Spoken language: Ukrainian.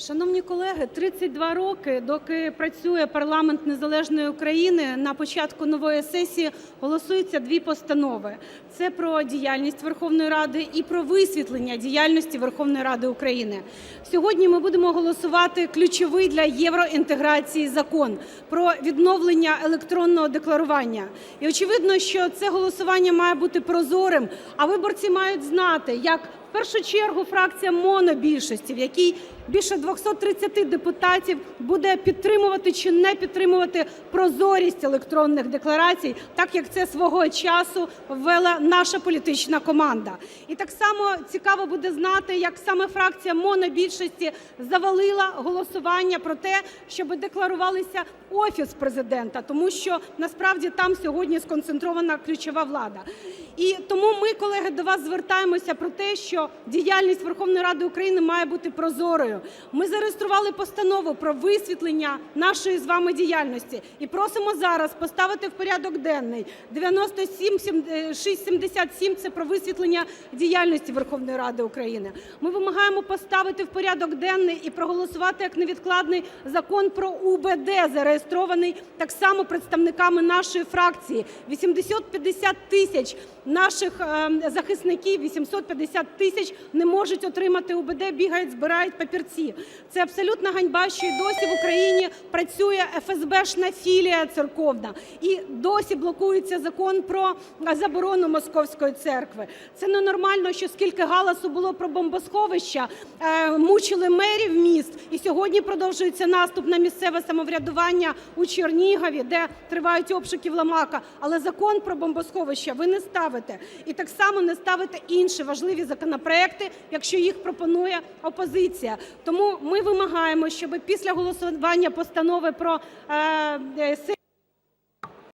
Шановні колеги, 32 роки, доки працює парламент незалежної України, на початку нової сесії голосуються дві постанови: це про діяльність Верховної Ради і про висвітлення діяльності Верховної Ради України. Сьогодні ми будемо голосувати ключовий для євроінтеграції закон про відновлення електронного декларування. І очевидно, що це голосування має бути прозорим, а виборці мають знати, як в першу чергу фракція монобільшості, в якій більше 230 депутатів буде підтримувати чи не підтримувати прозорість електронних декларацій, так як це свого часу ввела наша політична команда. І так само цікаво буде знати, як саме фракція монобільшості завалила голосування про те, щоб декларувалися офіс президента, тому що насправді там сьогодні сконцентрована ключова влада. І тому ми, колеги, до вас звертаємося про те, що діяльність Верховної Ради України має бути прозорою. Ми зареєстрували постанову про висвітлення нашої з вами діяльності і просимо зараз поставити в порядок денний 97-677 – це про висвітлення діяльності Верховної Ради України. Ми вимагаємо поставити в порядок денний і проголосувати як невідкладний закон про УБД, зареєстрований так само представниками нашої фракції. 850 тисяч наших е, захисників, 850 тисяч не можуть отримати УБД, бігають, збирають папірці. Це абсолютна ганьба, що і досі в Україні працює ФСБшна філія церковна, і досі блокується закон про заборону московської церкви. Це ненормально, що скільки галасу було про бомбосховища, е, мучили мерів міст, і сьогодні продовжується наступ на місцеве самоврядування у Чернігові, де тривають обшуки в Ламака. Але закон про бомбосховища ви не ставите. І так само не ставите інші важливі законопроекти, якщо їх пропонує опозиція. Тому ми вимагаємо, щоб після голосування постанови про е, е,